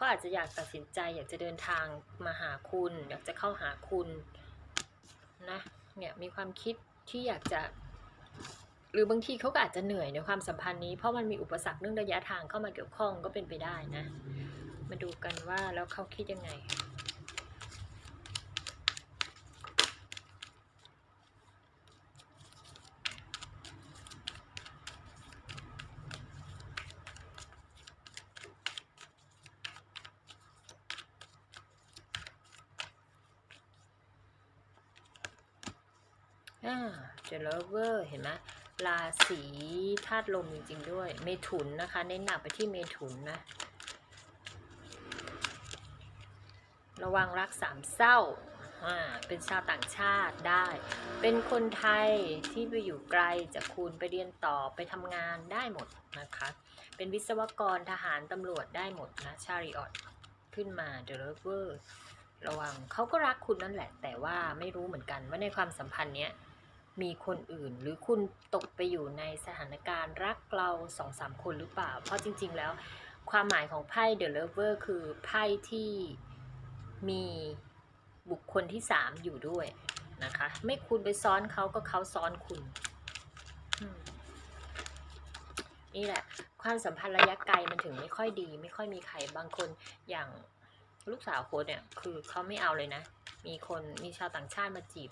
เขาอาจจะอยากตัดสินใจ อยากจะเดินทางมาหาคุณ อยากจะเข้าหาคุณนะเนี่ยมีความคิดที่อยากจะ หรือบางทีเขาก็อาจจะเหนื่อยในความสัมพันธ์นี้เพราะมันมีอุปสรรคเรื่องระยะทางเข้ามาเกี่ยวข้องก็เป็นไปได้นะ มาดูกันว่าแล้วเขาคิดยังไง อ่าเจลเวอร์เห็นไหมราศีธาตุลมจริงๆด้วย เมถุนนะคะ เน้นหนักไปที่เมถุนนะ ระวังรักสามเศร้าอ่าเป็นชาวต่างชาติได้ เป็นคนไทยที่ไปอยู่ไกลจากคุณไปเรียนต่อไปทำงานได้หมดนะคะ เป็นวิศวกรทหารตำรวจได้หมดนะชาริออตขึ้นมาเดลเวอร์ระวังเขาก็รักคุณนั่นแหละ แต่ว่าไม่รู้เหมือนกันว่าในความสัมพันธ์เนี้ย มีคนอื่น หรือคุณตกไปอยู่ในสถานการณ์รักเราสองสามคนหรือเปล่า เพราะจริง ๆ แล้วความหมายของไพ่ The Lover คือไพ่ที่มีบุคคลที่สามอยู่ด้วยนะคะ ไม่คุณไปซ้อนเขาก็เขาซ้อนคุณ นี่แหละ ความสัมพันธ์ระยะไกลมันถึงไม่ค่อยดี ไม่ค่อยมีใครบางคนอย่างลูกสาวโค้ดเนี่ย คือเขาไม่เอาเลยนะ มีคนมีชาวต่างชาติมาจีบ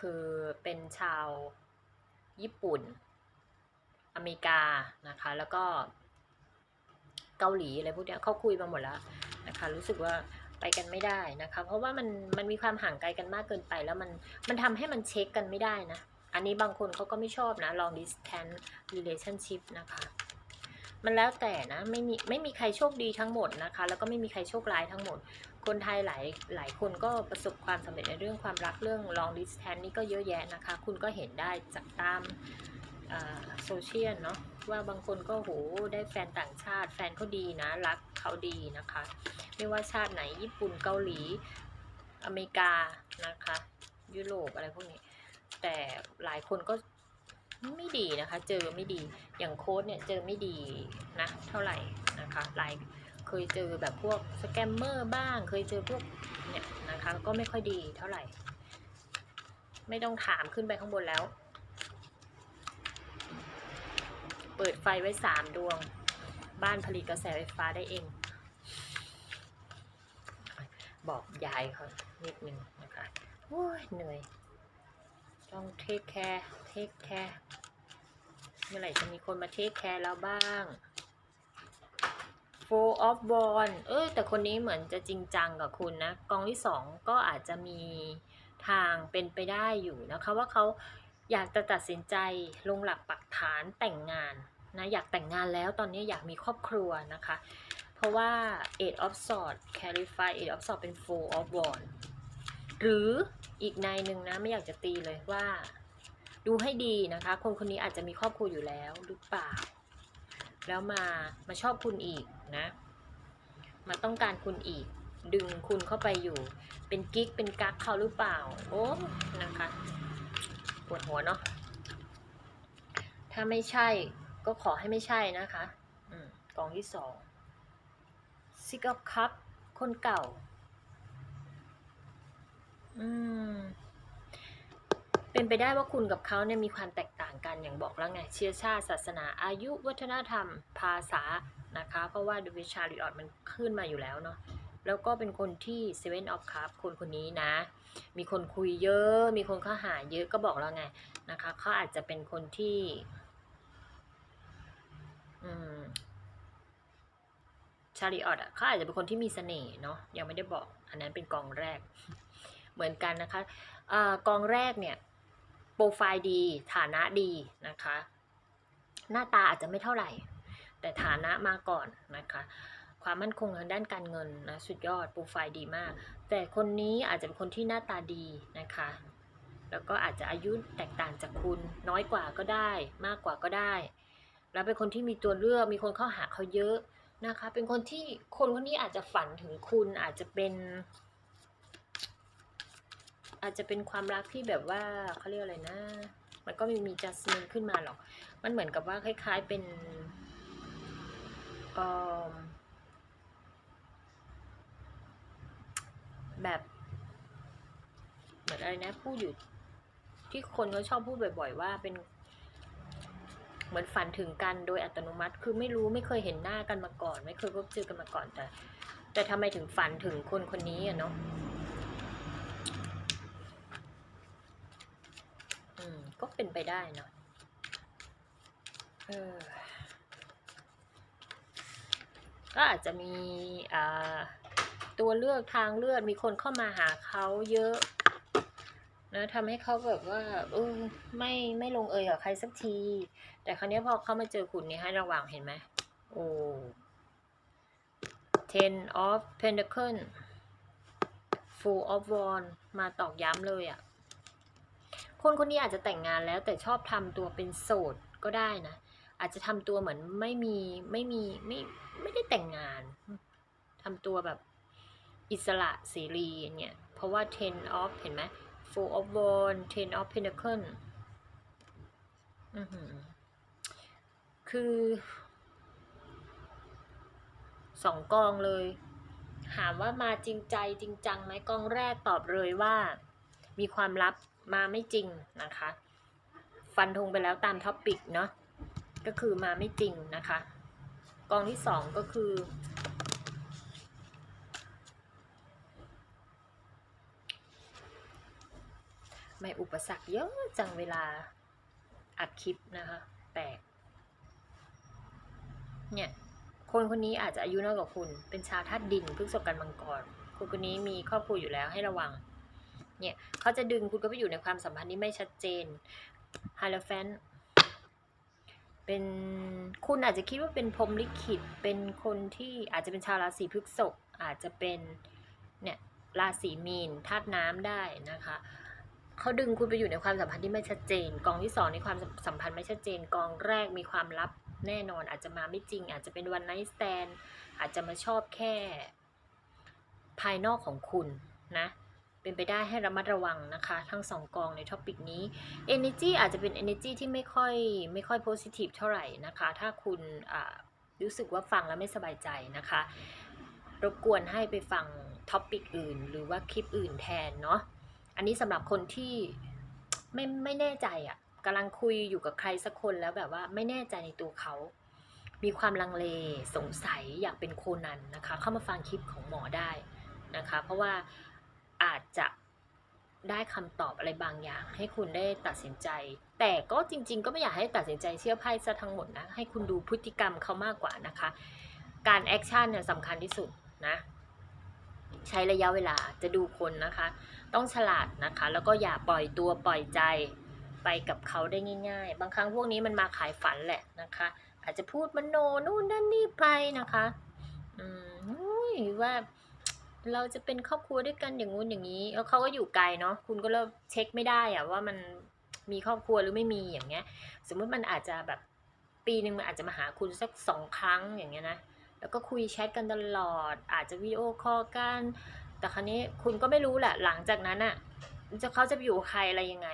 คือเป็นชาวญี่ปุ่น อเมริกานะคะ แล้วก็เกาหลีอะไรพวกเนี้ยเขาคุยมาหมดแล้วนะคะ รู้สึกว่าไปกันไม่ได้นะคะ เพราะว่ามันมันมีความห่างไกลกันมากเกินไป แล้วมันมันทำให้มันเช็คกันไม่ได้นะ อันนี้บางคนเขาก็ไม่ชอบนะ long distance relationship นะคะ มันแล้วแต่นะ ไม่มีไม่มีใครโชคดีทั้งหมดนะคะ แล้วก็ไม่มีใครโชคร้ายทั้งหมด คนไทยหลายหลายคนก็ประสบความสำเร็จในเรื่องความรักเรื่อง long distance นี่ก็เยอะแยะนะคะ คุณก็เห็นได้จากตามโซเชียลเนาะว่าบางคนก็โหได้แฟนต่างชาติ แฟนเขาดีนะ รักเขาดีนะคะ ไม่ว่าชาติไหนญี่ปุ่นเกาหลี อเมริกานะคะ ยุโรปอะไรพวกนี้ แต่หลายคนก็ไม่ดีนะคะ เจอไม่ดีอย่างโค้ดเนี่ยเจอไม่ดีนะเท่าไหร่นะคะหลาย เคยเจอแบบพวกสแกมเมอร์บ้าง เคยเจอพวกเนี่ยนะคะ ก็ไม่ค่อยดีเท่าไหร่ ไม่ต้องถามขึ้นไปข้างบนแล้ว เปิดไฟไว้สามดวง บ้านผลิตกระแสไฟฟ้าได้เอง บอกยายเขานิดนึงนะคะโอ้ยเหนื่อย ต้องเทคแคร์เทคแคร์เมื่อไหร่จะมีคนมาเทคแคร์เราบ้าง Four of w a n d เออแต่คนนี้เหมือนจะจริงจังกับคุณนะ กองที่สองก็อาจจะมีทางเป็นไปได้อยู่นะคะว่าเขาอยากจะตัดสินใจลงหลักปักฐานแต่งงานนะอยากแต่งงานแล้วตอนนี้อยากมีครอบครัวนะคะ เพราะว่า Eight of Swords Clarify Eight of Swords เป็น Four of w a n d หรืออีกในหนึ่งนะไม่อยากจะตีเลยว่า ดูให้ดีนะคะ คนคนนี้อาจจะมีครอบครัวอยู่แล้วหรือเปล่า แล้วมามาชอบคุณอีก นะ มาต้องการคุณอีก ดึงคุณเข้าไปอยู่ เป็นกิ๊กเป็นกั๊กเขาหรือเปล่า โอ้นะคะปวดหัวเนาะถ้าไม่ใช่ก็ขอให้ไม่ใช่นะคะอกองที่สอง Six of Cup คนเก่า อืม เป็นไปได้ว่าคุณกับเขาเนี่ยมีความแตกต่างกันอย่างบอกแล้วไง เชื้อชาติศาสนาอายุวัฒนธรรม ภาษา นะคะ เพราะว่าดูวิชาริออดมันขึ้นมาอยู่แล้วเนาะแล้วก็เป็นคนที่ Seven of Cups คนคนนี้นะ มีคนคุยเยอะ มีคนเข้าหาเยอะก็บอกแล้วไงนะคะเขาอาจจะเป็นคนที่อืมชาริออดอะเขาอาจจะเป็นคนที่มีเสน่ห์เนาะยังไม่ได้บอก อันนั้นเป็นกองแรก เหมือนกันนะคะอากองแรกเนี่ยโปรไฟล์ดีฐานะดีนะคะ หน้าตาอาจจะไม่เท่าไหร่ แต่ฐานะมาก่อนนะคะ ความมั่นคงทางด้านการเงินนะสุดยอดโปรไฟล์ดีมาก แต่คนนี้อาจจะเป็นคนที่หน้าตาดีนะคะ แล้วก็อาจจะอายุแตกต่างจากคุณน้อยกว่าก็ได้ มากกว่าก็ได้ แล้วเป็นคนที่มีตัวเลือกมีคนเข้าหาเขาเยอะนะคะ เป็นคนที่คนคนนี้อาจจะฝันถึงคุณอาจจะเป็นอาจจะเป็นความรักที่แบบว่าเขาเรียกอะไรนะ มันก็ม่มีจัสมินขึ้นมาหรอก มันเหมือนกับว่าคล้าย ๆเป็น แบบเหมือนอะไรนะพูดอยู่ที่คนเขาชอบพูดบ่อย ๆ ว่าเป็น เหมือนฝันถึงกันโดยอัตโนมัติ คือไม่รู้ไม่เคยเห็นหน้ากันมาก่อน ไม่เคยพบเจอกันมาก่อนแต่ แต่ทำไมถึงฝันถึงคนคนนี้อะเนาะอืมก็เป็นไปได้เนาะเออ ก็อาจจะมีตัวเลือกทางเลือกมีคนเข้ามาหาเขาเยอะนะทำให้เขาแบบว่าเออไม่ไม่ลงเอยกับใครสักที แต่คราวนี้พอเขามาเจอคุณนี่ให้ระวังเห็นไหมโอ้ ten of pentacle full of wand มาตอกย้ำเลยอะ่ะคนคนนี้อาจจะแต่งงานแล้วแต่ชอบทำตัวเป็นโสดก็ได้นะ อาจจะทำตัวเหมือนไม่มีไม่มีไม่ไม่ได้แต่งงานทำตัวแบบอิสระเสรีเงี้ยเพราะว่า ten of เห็นไหม full of wand ten of pentacle อือหือคือสองกองเลย ถามว่ามาจริงใจจริงจังไหมกองแรกตอบเลยว่า มีความลับมาไม่จริงนะคะ ฟันธงไปแล้วตามท็อปปิกเนาะ ก็คือมาไม่จริงนะคะ กองที่สองก็คือ ไม่อุปสรรคเยอะจังเวลาอัดคลิปนะคะแปลกเนี่ยคนคนนี้อาจจะอายุน้อยกว่าคุณ เป็นชาวธาตุดินพฤกษกันมังกรคนคนนี้มีครอบครัวอยู่แล้วให้ระวัง เนี่ยเขาจะดึงคุณก็ไปอยู่ในความสัมพันธ์ที่ไม่ชัดเจนฮาร์แฟน เป็นคุณอาจจะคิดว่าเป็นพรมลิขิต เป็นคนที่อาจจะเป็นชาวราศีพฤษภอาจจะเป็นเนี่ยราศีมีนธาตุน้ำได้นะคะเขาดึงคุณไปอยู่ในความสัมพันธ์ที่ไม่ชัดเจน กองที่สองในความสัมพันธ์ไม่ชัดเจน กองแรกมีความลับแน่นอน อาจจะมาไม่จริง อาจจะเป็นวันไนท์สแตนอาจจะมาชอบแค่ ภายนอกของคุณนะ เป็นไปได้ให้ระมัดระวังนะคะ ทั้งสองกองในท็อปิกนี้ Energy อาจจะเป็น Energy ที่ไม่ค่อยไม่ค่อย positive เท่าไหร่นะคะ ถ้าคุณรู้สึกว่าฟังแล้วไม่สบายใจนะคะ รบกวนให้ไปฟังท็อปิกอื่น หรือว่าคลิปอื่นแทนเนาะอันนี้สำหรับคนที่ไม่ไม่แน่ใจอะ่ะกำลังคุยอยู่กับใครสักคนแล้วแบบว่าไม่แน่ใจในตัวเขา มีความลังเลสงสัยอยากเป็นโคนันนะคะ เข้ามาฟังคลิปของหมอได้นะคะ เพราะว่า อาจจะได้คำตอบอะไรบางอย่าง ให้คุณได้ตัดสินใจ แต่ก็จริง ๆ ก็ไม่อยากให้ตัดสินใจเชื่อไพ่ซะทั้งหมดนะ ให้คุณดูพฤติกรรมเขามากกว่านะคะ การแอคชั่นเนี่ยสำคัญที่สุดนะ ใช้ระยะเวลาจะดูคนนะคะ ต้องฉลาดนะคะ แล้วก็อย่าปล่อยตัวปล่อยใจไปกับเขาได้ง่าย ๆ บางครั้งพวกนี้มันมาขายฝันแหละนะคะ อาจจะพูดมโนนู่นนั่นนี่ไปนะคะ อืมว่า เราจะเป็นครอบครัวด้วยกันอย่างงู้นอย่างนี้ แล้วเขาก็อยู่ไกลเนาะคุณก็เริ่มเช็คไม่ได้อะว่ามันมีครอบครัวหรือไม่มีอย่างเงี้ย สมมุติมันอาจจะแบบปีหนึ่งมันอาจจะมาหาคุณสักสองครั้งอย่างเงี้ยนะแล้วก็คุยแชทกันตลอด อาจจะวิดีโอคอลกัน แต่ครั้นี้คุณก็ไม่รู้แหละหลังจากนั้นอะ่ะจะเขาจะไปอยู่ใครอะไรยังไง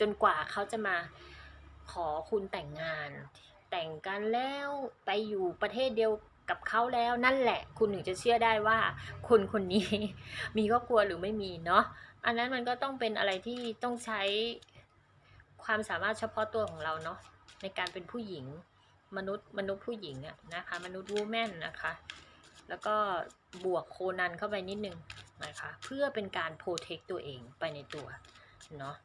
จนกว่าเขาจะมาขอคุณแต่งงาน แต่งกันแล้วไปอยู่ประเทศเดียว กับเขาแล้วนั่นแหละ คุณถึงจะเชื่อได้ว่า คนคนนี้มีครอบครัวหรือไม่มีเนาะอันนั้นมันก็ต้องเป็นอะไรที่ต้องใช้ความสามารถเฉพาะตัวของเราเนาะในการเป็นผู้หญิงมนุษย์มนุษย์ผู้หญิงอะนะคะ มนุษย์วูแมนนะคะ แล้วก็บวกโคนันเข้าไปนิดนึงนะคะ เพื่อเป็นการโปรเทคตัวเองไปในตัวเนาะ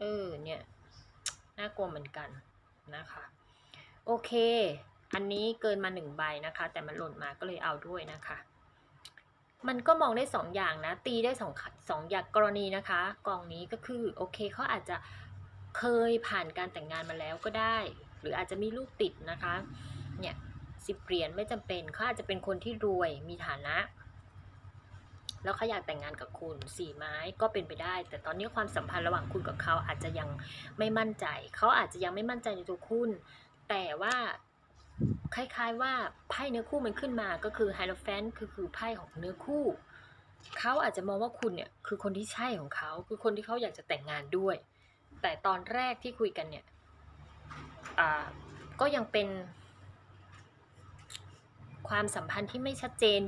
เออเนี่ยน่ากลัวเหมือนกันนะคะ โอเค อันนี้เกินมาหนึ่งใบนะคะ แต่มันหล่นมาก็เลยเอาด้วยนะคะ มันก็มองได้สองอย่างนะ ตีได้สองสองอย่างกรณีนะคะ กองนี้ก็คือโอเคเขาอาจจะเคยผ่านการแต่งงานมาแล้วก็ได้ หรืออาจจะมีลูกติดนะคะ เนี่ยสิบเหรียญไม่จำเป็นเขาอาจจะเป็นคนที่รวยมีฐานะ แล้วเขาอยากแต่งงานกับคุณสี่ไม้ก็เป็นไปได้ แต่ตอนนี้ความสัมพันธ์ระหว่างคุณกับเขาอาจจะยังไม่มั่นใจ เขาอาจจะยังไม่มั่นใจในตัวคุณ แต่ว่า คล้ายๆว่าไพ่เนื้อคู่มันขึ้นมาก็คือไฮโลแฟนคือคือไพ่ของเนื้อคู่เขาอาจจะมองว่าคุณเนี่ยคือคนที่ใช่ของเขาคือคนที่เขาอยากจะแต่งงานด้วย แต่ตอนแรกที่คุยกันเนี่ยก็ยังเป็นความสัมพันธ์ที่ไม่ชัดเจน